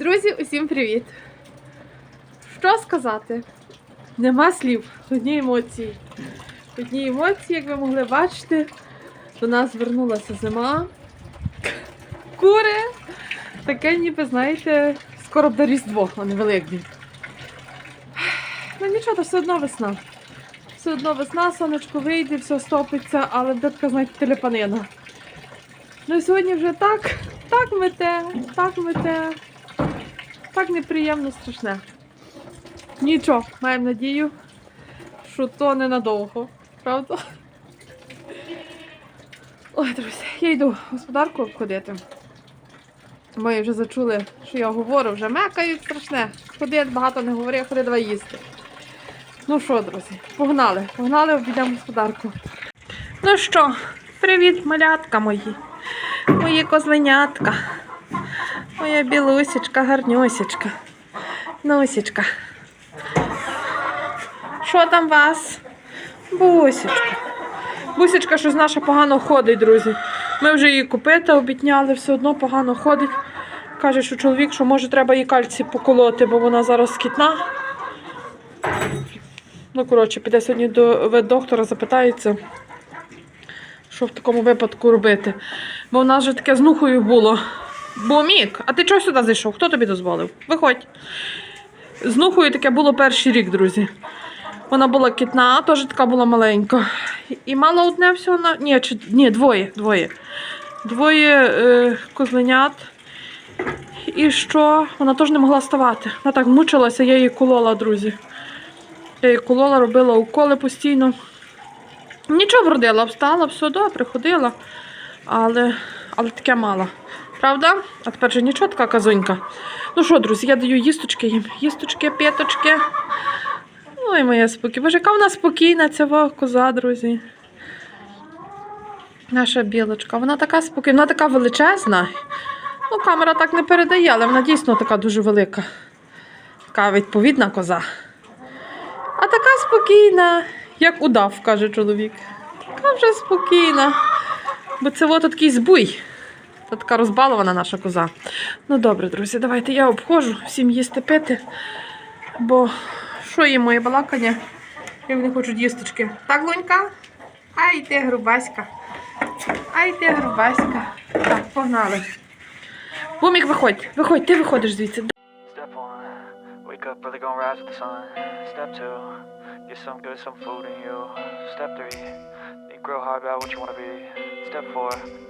Друзі, усім привіт! Що сказати? Нема слів, одні емоції. Одні емоції, як ви могли бачити, до нас звернулася зима. Кури. Таке ніби, знаєте, скоро до Різдво, а не Великдень. Ну нічого, то все одно весна. Все одно весна, сонечко вийде, все стопиться, але де така, знаєте, телепанина. Ну і сьогодні вже так, так мете, так мете. Так неприємно, страшне. Нічого, маємо надію, що то ненадовго, правда? Ой, друзі, я йду господарку обходити. Ми вже зачули, що я говорю, вже мекають страшне. Ходи, багато не говори, ходи давай їсти. Ну що, друзі, погнали, погнали, обійдемо господарку. Ну що, привіт, малятка мої, мої козленятка. Моя білусечка, гарнюсечка. Носечка. Що там вас? Бусечка. Бусечка щось наша погано ходить, друзі. Ми вже її купити обітняли, все одно погано ходить. Каже, що чоловік, що може треба їй кальці поколоти, бо вона зараз скітна. Ну, коротше, піде сьогодні до ветдоктора, запитається, що в такому випадку робити. Бо в нас вже таке з нухою було. Бо Мік, а ти чого сюди зайшов? Хто тобі дозволив? Виходь. З нухою таке було перший рік, друзі. Вона була кітна, теж така була маленька. І мала одне всього на. Ні, чи... Ні, двоє. Двоє. Двоє е, козленят. І що? Вона теж не могла ставати. Вона так мучилася, я її колола, друзі. Я її колола, робила уколи постійно. Нічого вродила, встала, все добре, ходила. Але, але таке мало. Правда? А тепер же нічого така казонька. Ну що, друзі, я даю їсточки їм. Їсточки, п'яточки. Ой, моя спокійна. Боже, яка вона спокійна, ця коза, друзі. Наша білочка. Вона така спокійна, вона така величезна. Ну, камера так не передає, але вона дійсно така дуже велика. Така відповідна коза. А така спокійна, як удав, каже чоловік. Така вже спокійна. Бо це от такий збуй. Це така розбалована наша коза. Ну добре, друзі, давайте я обходжу всім їсти пити. Бо що їм моє балакання? І вони хочуть їсточки. Так, Лунька? Ай ти грубаська. Ай ти грубаська. Так, погнали. Бумік, виходь, виходь, ти виходиш звідси. Step up. Step two,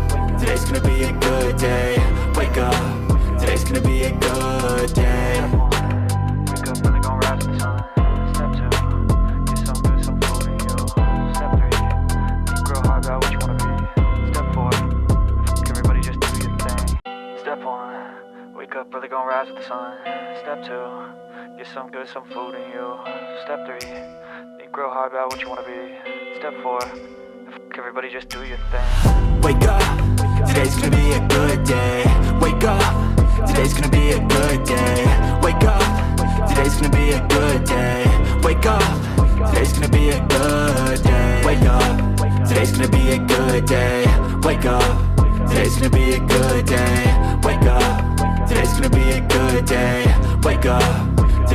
Some food in you. Step three, think real hard about what you wanna be. Step four, fuck everybody, just do your thing. Wake up, today's gonna be a good day. Wake up, today's gonna be a good day. Wake up, today's gonna be a good day. Wake up, today's gonna be a good day. Wake up, today's gonna be a good day. Wake up, today's gonna be a good day. Wake up, today's gonna be a good day. Wake up,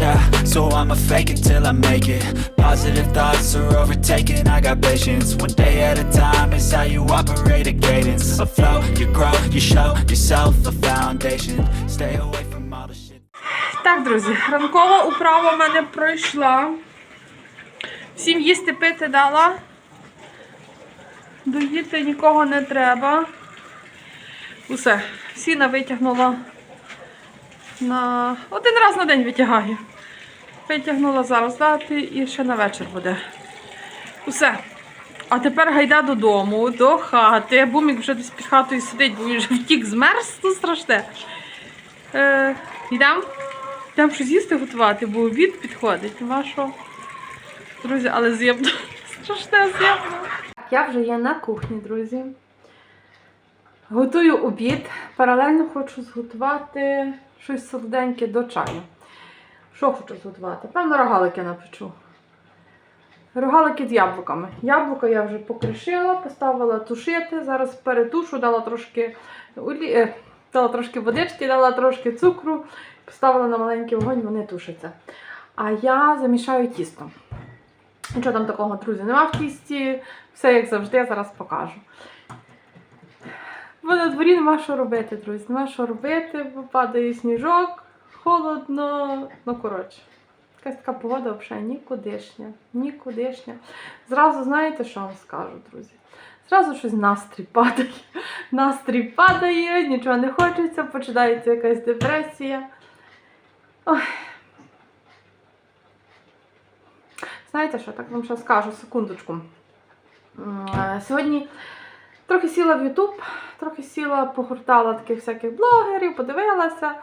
Yeah, so I'ma fake it till I make it. Positive thoughts are overtaken. I got patience. One day at a time is how you operate a cadence. A flow, you grow, you show yourself a foundation. Stay away from all the shit. Так, друзі, ранкова управа в мене пройшла. Всім їсти пити дала. Доїти нікого не треба. Усе, сіна витягнула на один раз на день витягаю. Витягнула зараз дати і ще на вечір буде. Усе. А тепер гайда додому, до хати. Бумік вже десь під хатою сидить, бо він вже втік змерз, то страшне. Е, йдемо. Йдемо щось їсти готувати, бо обід підходить. Нема що. Друзі, але з'ємно. Страшне з'ємно. Я вже є на кухні, друзі. Готую обід. Паралельно хочу зготувати щось солоденьке до чаю. Що хочу зготувати? Певно, рогалики напечу. Рогалики з яблуками. Яблука я вже покришила, поставила тушити. Зараз перетушу, дала трошки олі... е, дала трошки водички, дала трошки цукру, поставила на маленький вогонь, вони тушаться. А я замішаю тісто. Нічого там такого, друзі, нема в тісті. Все як завжди, я зараз покажу. Бо на дворі нема що робити, друзі. Нема що робити, бо падає сніжок, холодно. Ну, коротше. Якась така погода взагалі нікудишня. Нікудишня. Зразу знаєте, що вам скажу, друзі? Зразу щось настрій падає. Настрій падає, нічого не хочеться, починається якась депресія. Ой. Знаєте що, так вам ще скажу, секундочку. Е, Сьогодні трохи сіла в Ютуб, трохи сіла, погортала таких всяких блогерів, подивилася.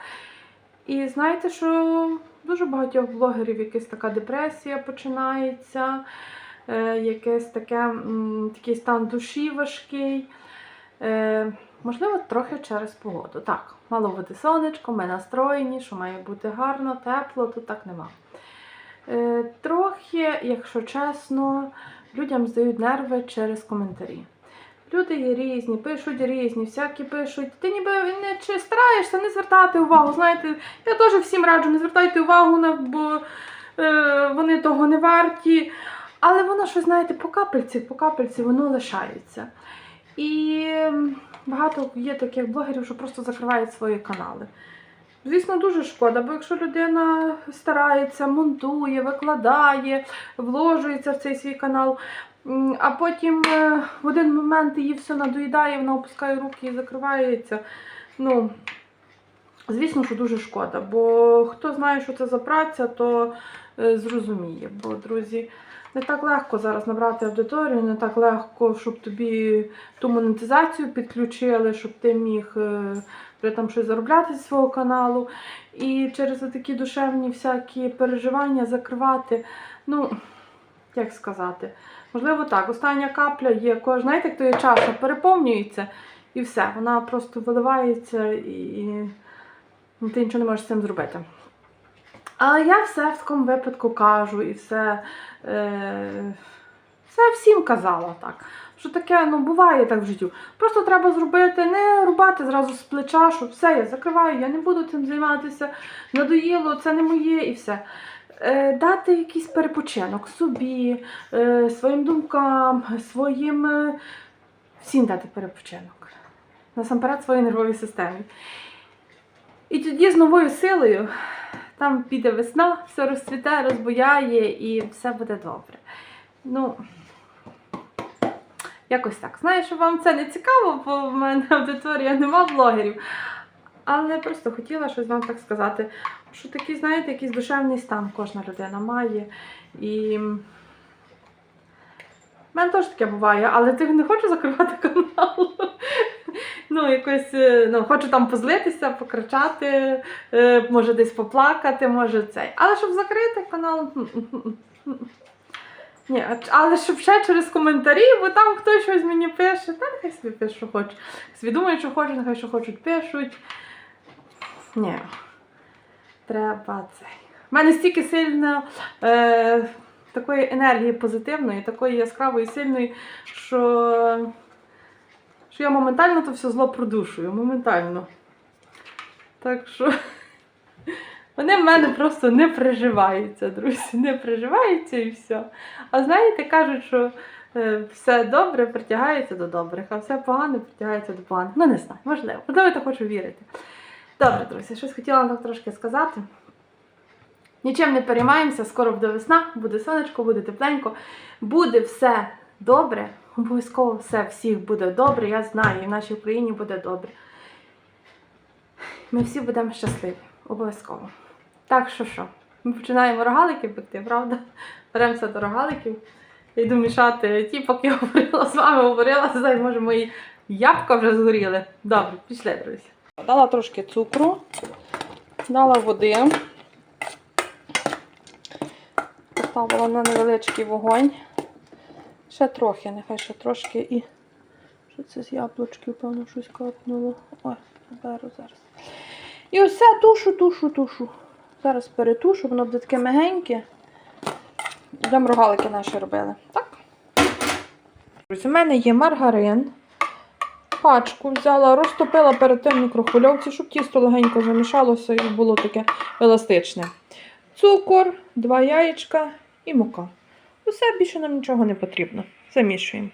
І знаєте, що дуже багатьох блогерів якась така депресія починається, е, якесь таке, м, такий стан душі важкий. Е, можливо, трохи через погоду. Так, мало бути сонечко, ми настроєні, що має бути гарно, тепло, тут так нема. Е, трохи, якщо чесно, людям здають нерви через коментарі. Люди є різні, пишуть різні, всякі пишуть. Ти ніби не чи стараєшся не звертати увагу. Знаєте, я теж всім раджу, не звертайте увагу, на, бо е, вони того не варті. Але воно щось, знаєте, по капельці, по капельці воно лишається. І багато є таких блогерів, що просто закривають свої канали. Звісно, дуже шкода, бо якщо людина старається, монтує, викладає, вложується в цей свій канал, а потім е, в один момент її все надоїдає, вона опускає руки і закривається. Ну, звісно, що дуже шкода, бо хто знає, що це за праця, то е, зрозуміє. Бо, друзі, не так легко зараз набрати аудиторію, не так легко, щоб тобі ту монетизацію підключили, щоб ти міг е, при там щось заробляти зі свого каналу. І через такі душевні всякі переживання закривати. Ну, як сказати, можливо, так, остання капля є кож, знаєте, як то є чаша, переповнюється і все, вона просто виливається і ну, ти нічого не можеш з цим зробити. Але я все в такому випадку кажу і все, е, все всім казала так. Що таке, ну буває так в життю. Просто треба зробити, не рубати зразу з плеча, що все, я закриваю, я не буду цим займатися, надоїло, це не моє і все. Е, дати якийсь перепочинок собі, е, своїм думкам, своїм е, всім дати перепочинок. Насамперед своїй нервовій системі. І тоді з новою силою там піде весна, все розцвіте, розбуяє і все буде добре. Ну, якось так. Знаю, що вам це не цікаво, бо в мене аудиторія нема блогерів. Але просто хотіла щось вам так сказати, що такий, знаєте, якийсь душевний стан кожна людина має. І в мене теж таке буває, але ти не хочу закривати канал. Ну, якось, е, ну, хочу там позлитися, покричати, е, може десь поплакати, може цей. Але щоб закрити канал. Ні, але щоб ще через коментарі, бо там хтось щось мені пише, та нехай собі пише, що хоче. Собі що хочуть, нехай що хочуть, пишуть. Ні. Треба цей. У мене стільки сильно е, такої енергії позитивної, такої яскравої, сильної, що, що я моментально то все зло продушую. Моментально. Так що вони в мене просто не приживаються, друзі. Не приживаються і все. А знаєте, кажуть, що е, все добре притягається до добрих, а все погане притягається до поганих. Ну, не знаю, можливо. Можливо, я хочу вірити. Добре, друзі, щось хотіла вам трошки сказати. Нічим не переймаємося, скоро буде весна, буде сонечко, буде тепленько, буде все добре. Обов'язково все всіх буде добре. Я знаю, і в нашій Україні буде добре. Ми всі будемо щасливі, обов'язково. Так що що, ми починаємо рогалики пекти, правда? Беремося до рогаликів. Я йду мішати ті, поки я говорила з вами, говорила, зараз може мої ябка вже згоріли. Добре, пішли, друзі. Дала трошки цукру, дала води, поставила на невеличкий вогонь. Ще трохи, нехай ще трошки і. Що це з яблучків, певно, щось капнуло. Ой, беру зараз. І усе тушу, тушу, тушу. Зараз перетушу, воно буде таке мягеньке. Йдемо рогалики наші робили. Так? У мене є маргарин. Пачку взяла, розтопила перед тим мікрохвильовці, щоб тісто легенько замішалося і було таке еластичне. Цукор, два яєчка і мука. Усе більше нам нічого не потрібно. Замішуємо.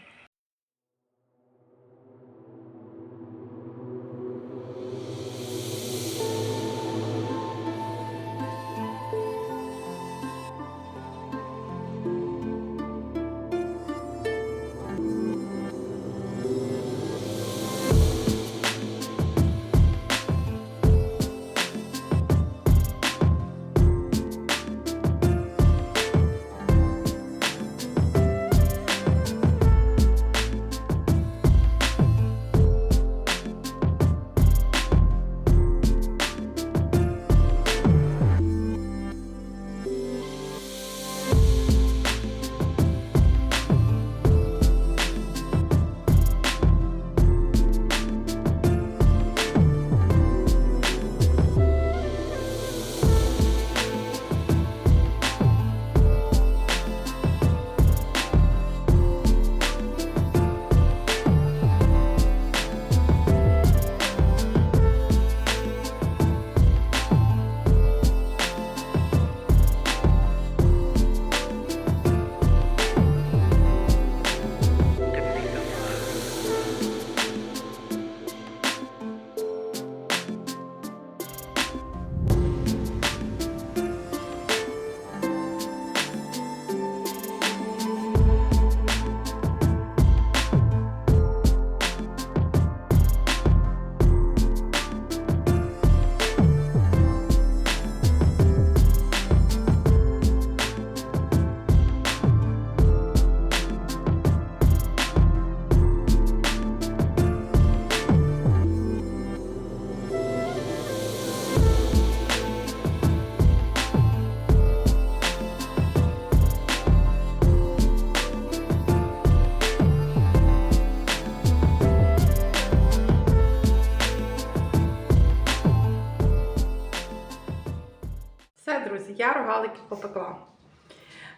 Я рогалики попекла.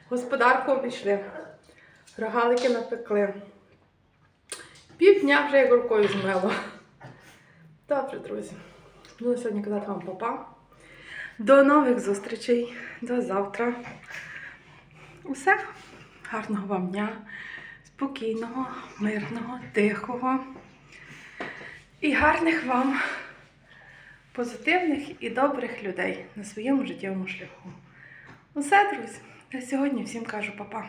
Господарку обійшли. Рогалики напекли. Півдня вже як рукою змило. Добре, друзі. Буду сьогодні казати вам папа. До нових зустрічей. До завтра. Усе. Гарного вам дня. Спокійного, мирного, тихого. І гарних вам позитивних і добрих людей на своєму життєвому шляху. Усе, друзі. На сьогодні всім кажу папа.